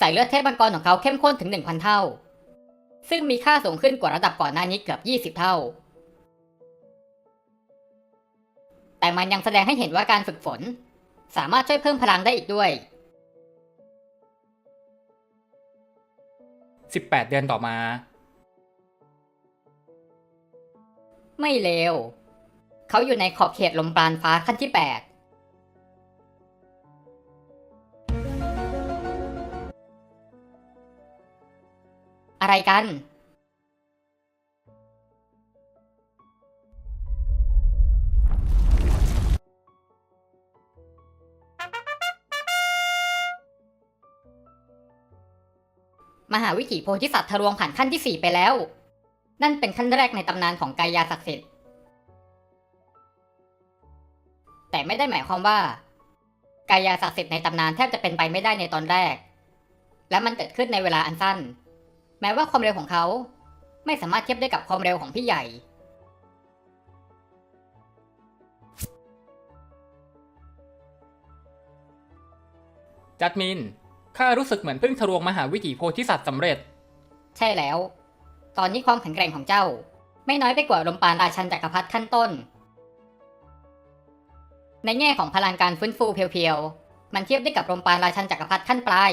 สายเลือดเทพมังกรของเขาเข้มข้นถึง 1,000 เท่า ซึ่งมีค่าสูงขึ้นกว่าระดับก่อนหน้านี้เกือบ 20 เท่า แต่มันยังแสดงให้เห็นว่าการฝึกฝน สามารถช่วยเพิ่มพลังได้อีกด้วย 18 เดือนต่อมา ไม่เลว เขาอยู่ในขอบเขตลมปราณฟ้าขั้นที่ 8 อะไรกัน มหาวิถีโพธิสัตว์ทะลวงผ่านขั้นที่ 4 ไปแล้ว นั่นเป็นขั้นแรกในตำนานของกายาศักดิ์สิทธิ์ แต่ไม่ได้หมายความว่า กายาศักดิ์สิทธิ์ในตำนานแทบจะเป็นไปไม่ได้ในตอนแรก และมันเกิดขึ้นในเวลาอันสั้น แม้ว่าความเร็วของเขา ไม่สามารถเทียบได้กับความเร็วของพี่ใหญ่ จัดมิน ข้ารู้สึกเหมือนเพิ่งทะลวงมหาวิถีโพธิสัตว์สำเร็จ ใช่แล้ว ตอนนี้ความแข็งแกร่งของเจ้า ไม่น้อยไปกว่าลมปราณราชันจักรพรรดิขั้นต้น ในแง่ของพลังการฟื้นฟูเพียวๆ มันเทียบได้กับลมปราณราชันจักรพรรดิขั้นปลาย